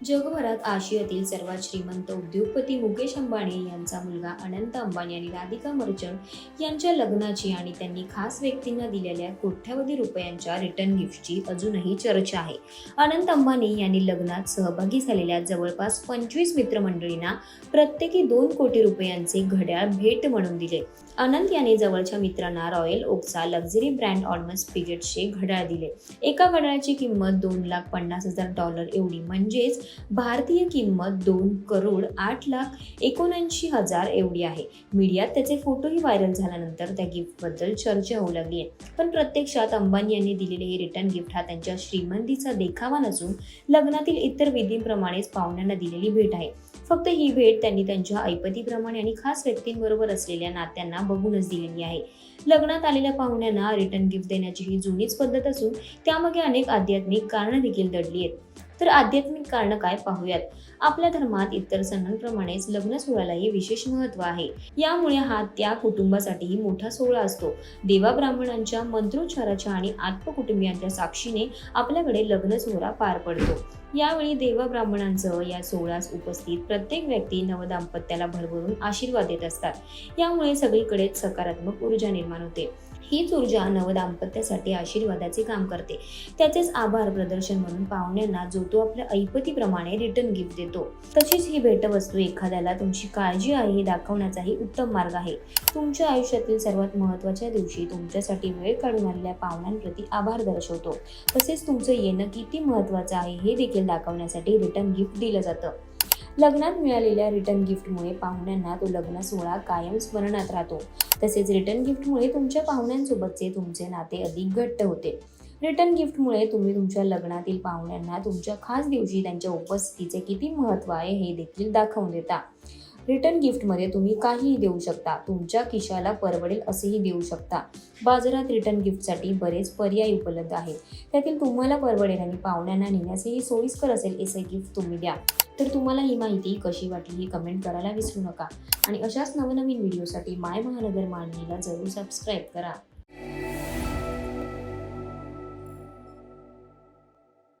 जगभरात आशियातील सर्वात श्रीमंत उद्योगपती मुकेश अंबानी यांचा मुलगा अनंत अंबानी आणि राधिका मर्चंट यांच्या लग्नाची आणि त्यांनी खास व्यक्तींना दिलेल्या कोट्यावधी रुपयांच्या रिटर्न गिफ्टची अजूनही चर्चा आहे. अनंत अंबानी यांनी लग्नात सहभागी झालेल्या जवळपास पंचवीस मित्रमंडळींना प्रत्येकी दोन कोटी रुपयांचे घड्याळ भेट म्हणून दिले. अनंत यांनी जवळच्या मित्रांना रॉयल ओकचा लक्झरी ब्रँड ऑर्मस पिगेटचे घड्याळ दिले. एका घड्याळाची किंमत दोन लाख पन्नास हजार डॉलर एवढी म्हणजेच भारतीय किंमत दोन करोड आठ लाख एकोणऐंशी हजार एवढी आहे. मीडियात त्याचे फोटोही व्हायरल झाल्यानंतर त्या गिफ्टबद्दल चर्चा होऊ लागली आहे. पण प्रत्यक्षात अंबानी यांनी दिलेले हे रिटर्न गिफ्ट हा त्यांच्या श्रीमंतीचा देखावा नसून लग्नातील इतर विधींप्रमाणेच पाहुण्यांना दिलेली भेट आहे. फक्त ही भेट त्यांनी त्यांच्या ऐपतीप्रमाणे आणि खास व्यक्तींबरोबर असलेल्या नात्यांना बघूनच दिलेली आहे. लग्नात आलेल्या पाहुण्यांना रिटर्न गिफ्ट देण्याची ही जुनीच पद्धत असून त्यामागे अनेक आध्यात्मिक कारणं देखील दडली आहेत. तर आध्यात्मिक कारण काय पाहूयात? आपल्या धर्मात इतर सणांप्रमाणेच लग्न सोहळ्यालाही विशेष महत्त्व आहे. यामुळे हा त्या कुटुंबासाठीही मोठा सोहळा असतो. देवा ब्राह्मणांच्या मंत्रोच्चाराच्या आणि आत्मकुटुंबियांच्या साक्षीने आपल्याकडे लग्न सोहळा पार पडतो. यावेळी देवा ब्राह्मणांसह या सोहळ्यास उपस्थित प्रत्येक व्यक्ती नवदाम्पत्याला भरभरून आशीर्वाद देत असतात. यामुळे सगळीकडेच सकारात्मक ऊर्जा निर्माण होते. हीच ऊर्जा नवदाम्पत्यासाठी आशीर्वादाचे काम करते. त्याचेच आभार प्रदर्शन म्हणून पाहुण्यांना जो तो आपल्या ऐपतीप्रमाणे रिटर्न गिफ्ट देतो. तशीच ही भेटवस्तू एखाद्याला तुमची काळजी आहे हे दाखवण्याचाही उत्तम मार्ग आहे. तुमच्या आयुष्यातील सर्वात महत्त्वाच्या दिवशी तुमच्यासाठी वेळ काढून आलेल्या पाहुण्यांप्रती आभार दर्शवतो. तसेच तुमचं येणं किती महत्त्वाचं आहे हे देखील दाखवण्यासाठी रिटर्न गिफ्ट दिलं जातं. लग्नात मिळालेल्या रिटर्न गिफ्टमुळे पाहुण्यांना तो लग्न सोहळा कायम स्मरणात राहतो. तसेच रिटर्न गिफ्टमुळे तुमच्या पाहुण्यांसोबतचे तुमचे नाते अधिक घट्ट होते. रिटर्न गिफ्टमुळे तुम्ही तुमच्या लग्नातील पाहुण्यांना तुमच्या खास दिवशी त्यांच्या उपस्थितीचे किती महत्त्व आहे हे देखील दाखवून देता. रिटर्न गिफ्टमध्ये तुम्ही काहीही देऊ शकता. तुमच्या खिशाला परवडेल असेही देऊ शकता. बाजारात रिटर्न गिफ्टसाठी बरेच पर्याय उपलब्ध आहेत. त्यातील तुम्हाला परवडेल आणि पाहुण्यांना नेण्यासही सोयीस्कर असेल असे गिफ्ट तुम्ही द्या. तर तुम्हाला ही माहिती कशी वाटली ही कमेंट करायला विसरू नका. आणि अशाच नवनवीन व्हिडिओसाठी माय महानगर मांडणीला जरूर सबस्क्राईब करा.